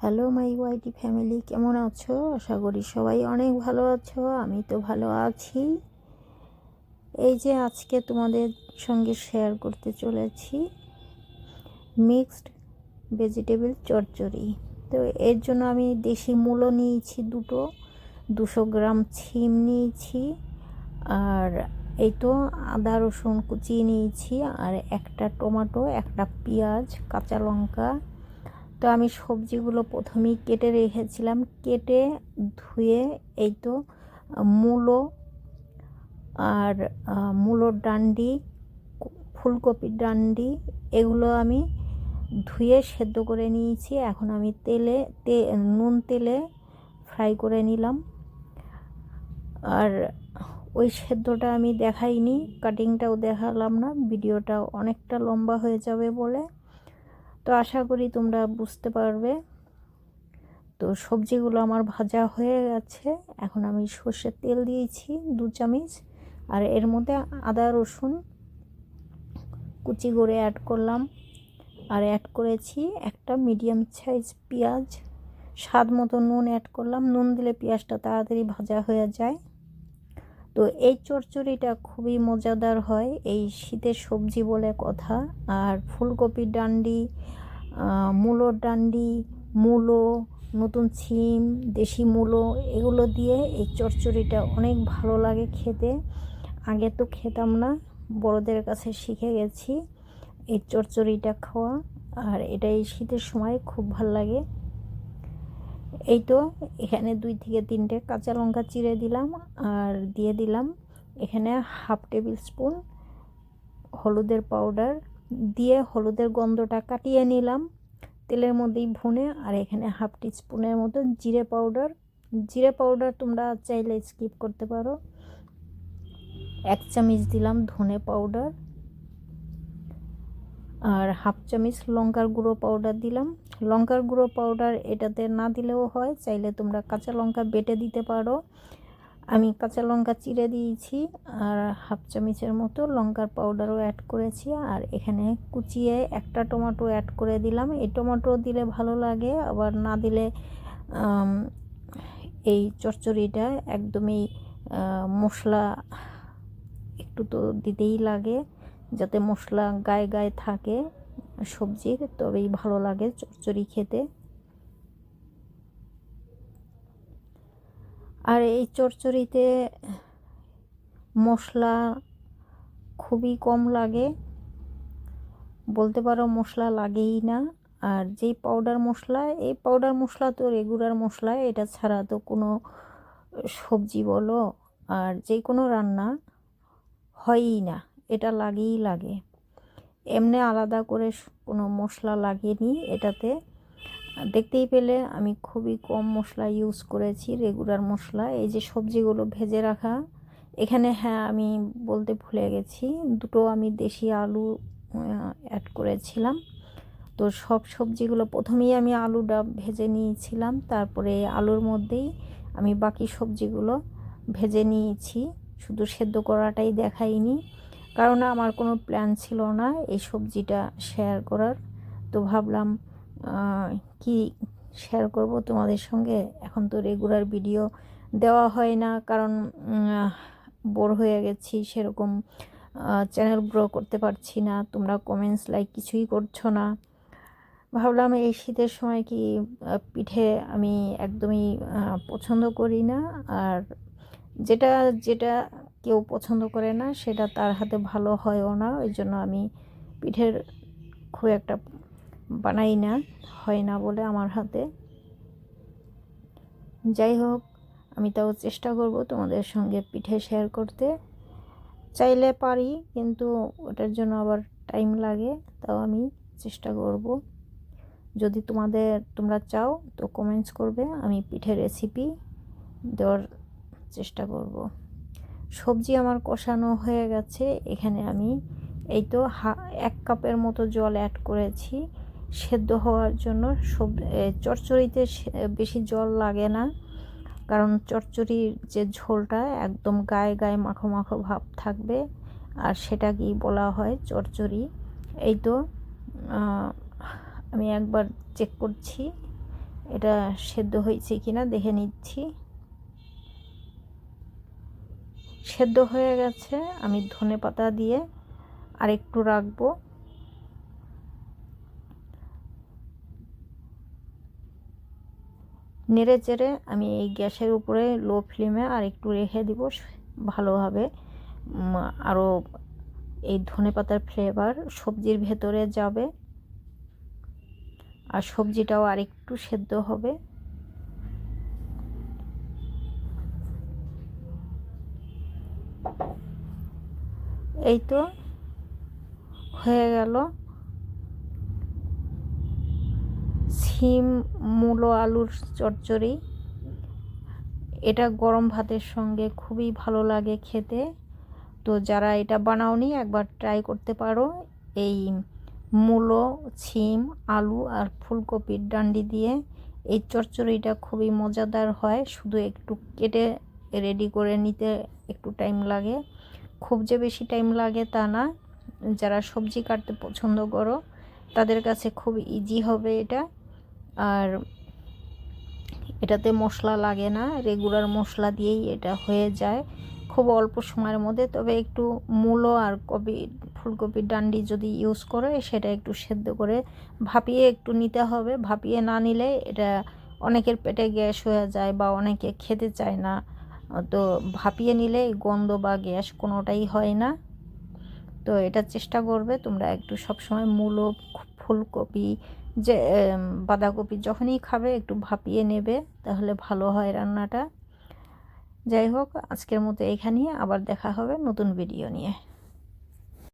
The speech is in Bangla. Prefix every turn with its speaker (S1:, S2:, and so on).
S1: হ্যালো মাই ওয়াইটি ফ্যামিলি, কেমন আছো? আশা করি সবাই অনেক ভালো আছো, আমি তো ভালো আছি। এই যে আজকে তোমাদের সঙ্গে শেয়ার করতে চলেছি মিক্সড ভেজিটেবল চচ্চড়ি। তো এর জন্য আমি দেশি মূলো নিয়েছি দুটো, দুশো গ্রাম ছিম নিয়েছি, আর এই তো আদা, রসুন কুচিয়ে নিয়েছি, আর একটা টমেটো, একটা পেঁয়াজ, কাঁচা লঙ্কা তো আমি সবজিগুলো প্রথমেই কেটে রেখেছিলাম। কেটে ধুয়ে এই তো, মূলো আর মূলোর ডান্ডি, ফুলকপির ডান্ডি, এগুলো আমি ধুয়ে সেদ্ধ করে নিয়েছি। এখন আমি তেলে, তে, নুন তেলে ফ্রাই করে নিলাম। আর ওই সেদ্ধটা আমি দেখাইনি, কাটিংটাও দেখালাম না ভিডিওটা অনেকটা লম্বা হয়ে যাবে বলে। তো আশা করি তোমরা বুঝতে পারবে। তো সবজিগুলো আমার ভাজা হয়ে গেছে। এখন আমি সর্ষের তেল দিয়েছি, দু চামচ। আর এর মধ্যে আদা, রসুন কুচি করে অ্যাড করলাম। আর অ্যাড করেছি একটা মিডিয়াম সাইজ পেঁয়াজ। স্বাদ মতো নুন অ্যাড করলাম। নুন দিলে পেঁয়াজটা তাড়াতাড়ি ভাজা হয়ে যায়। তো এই চচ্চড়িটা খুবই মজাদার হয়। এই শীতের সবজি বলে কথা। আর ফুলকপির ডান্ডি মূলোর ডান্ডি, মূলো, নতুন ছিম, দেশি মূলো, এগুলো দিয়ে এই চচ্চড়িটা অনেক ভালো লাগে খেতে। আগে তো খেতাম না, বড়দের কাছে শিখে গেছি এই চচ্চড়িটা খাওয়া। আর এটা এই শীতের সময় খুব ভালো লাগে। এই তো, এখানে দুই থেকে তিনটে কাঁচা লঙ্কা চিড়ে দিলাম আর দিয়ে দিলাম এখানে হাফ টেবিল স্পুন হলুদের পাউডার। দিয়ে হলুদের গন্ধটা কাটিয়ে নিলাম তেলের মধ্যেই ভুনে আর এখানে হাফ টি স্পুনের মতো জিরে পাউডার। জিরে পাউডার তোমরা চাইলে স্কিপ করতে পারো। এক চামচ দিলাম ধনে পাউডার। আর হাফ চামচ লঙ্কার গুঁড়ো পাউডার দিলাম। লঙ্কার গুঁড়ো পাউডার এটাতে না দিলেও হয়, চাইলে তোমরা কাঁচা লঙ্কা বেটে দিতে পারো। আমি কাঁচা লঙ্কা চিড়ে দিয়েছি আর হাফ চামচের মতো লঙ্কার পাউডারও অ্যাড করেছি। আর এখানে কুচিয়ে একটা টমেটো অ্যাড করে দিলাম। এই টমেটো দিলে ভালো লাগে, আবার না দিলে এই চচ্চড়িটা একদমই মশলা একটু তো দিতেই লাগে, যাতে মশলা গায়ে গায়ে থাকে। সবজির তবেই ভালো লাগে চচ্চড়ি খেতে। আর এই চচ্চড়িতে মশলা খুবই কম লাগে। বলতে পারো মশলা লাগেই না। আর যেই পাউডার মশলা, এই পাউডার মশলা তো রেগুলার মশলা, এটা ছাড়া তো কোনো সবজি বলো, আর যে কোনো রান্না হয়ই না, এটা লাগেই লাগে। এমনি আলাদা করে কোনো মশলা লাগেনি এটাতে। দেখতেই পেলে আমি খুবই কম মশলা ইউজ করেছি রেগুলার মশলা। এই যে সবজিগুলো ভেজে রাখা, এখানে হ্যাঁ আমি বলতে ভুলে গেছি, দুটো আমি দেশি আলু অ্যাড করেছিলাম। তো সব সবজিগুলো প্রথমেই আমি আলুটা ভেজে নিয়েছিলাম, তারপরে আলুর মধ্যেই আমি বাকি সবজিগুলো ভেজে নিয়েছি। শুধু সেদ্ধ করাটাই দেখাইনি। কারণ আমার কোনো প্ল্যান ছিল না এই সবজিটা শেয়ার করার। তো ভাবলাম কি শেয়ার করব তোমাদের সঙ্গে? এখন তো রেগুলার ভিডিও দেওয়া হয় না, কারণ বোর হয়ে গেছি, সেরকম চ্যানেল গ্রো করতে পারছি না, তোমরা কমেন্টস লাইক কিছুই করছ না। ভাবলাম এই শীতের সময় কি পিঠে আমি একদমই পছন্দ করি না, আর যেটা যেটা কেউ পছন্দ করে না, সেটা তার হাতে ভালো হয়ও না, ওই জন্য আমি পিঠের খুব একটা বানাই না, হয় না বলে আমার হাতে। যাই হোক, আমি তাও চেষ্টা করব তোমাদের সঙ্গে পিঠে শেয়ার করতে। চাইলে পারি, কিন্তু ওটার জন্য আবার টাইম লাগে, তাও আমি চেষ্টা করব। যদি তোমাদের, তোমরা চাও তো কমেন্টস করবে, আমি পিঠের রেসিপি দেওয়ার চেষ্টা করব। সবজি আমার কষানো হয়ে গেছে। এখানে আমি এই তো হা, এক কাপের মতো জল অ্যাড করেছি। সেদ্ধ হওয়ার জন্য সব চচ্চড়িতে বেশি জল লাগে না। কারণ চচ্চড়ির যে ঝোলটা একদম গায়ে গায়ে মাখো মাখো ভাব থাকবে। আর সেটা কি বলা হয় চচ্চড়ি। এই তো আমি একবার চেক করছি। এটা সেদ্ধ হয়েছে কিনা দেখে নিচ্ছি। সেদ্ধ হয়ে গেছে। আমি ধনে পাতা দিয়ে আরেকটু রাখব। নেড়ে চেড়ে আমি এই গ্যাসের উপরে লো ফ্লেমে আর একটু রেখে দিব। ভালোভাবে আরও এই ধনে পাতার ফ্লেভার সবজির ভেতরে যাবে। আর সবজিটাও আরেকটু সেদ্ধ হবে। এই তো হয়ে গেল। সিম মূলো, আলুর চচ্চড়ি। এটা গরম ভাতের সঙ্গে খুবই ভালো লাগে খেতে। তো যারা এটা বানাওনি, একবার ট্রাই করতে পারো। এই মূলো ছিম আলু আর ফুলকপির ডান্ডি দিয়ে। এই চচ্চড়িটা খুবই মজাদার হয়, শুধু একটু কেটে রেডি করে নিতে একটু টাইম লাগে। খুব যে বেশি টাইম লাগে তা না। যারা সবজি কাটতে পছন্দ করো, তাদের কাছে খুব ইজি হবে এটা। আর এটাতে মশলা লাগে না রেগুলার মশলা দিয়েই এটা হয়ে যায়। খুব অল্প সময়ের মধ্যে, তবে একটু মূলো আর কপি, ফুলকপির ডান্ডি যদি ইউজ করে, সেটা একটু সেদ্ধ করে ভাপিয়ে একটু নিতে হবে। ভাপিয়ে না নিলে এটা অনেকের পেটে গ্যাস হয়ে যায় বা অনেকে খেতে চায় না। তো ভাপিয়ে নিলে গন্ধ বা গ্যাস কোনোটাই হয় না। তো এটা চেষ্টা করবে তোমরা একটু সবসময় মূলো, ফুলকপি, যে বাঁধাকপি যখনই খাবে একটু ভাপিয়ে নেবে, তাহলে ভালো হয় রান্নাটা। যাই হোক, আজকের মতো এখানেই, আবার দেখা হবে নতুন ভিডিও নিয়ে।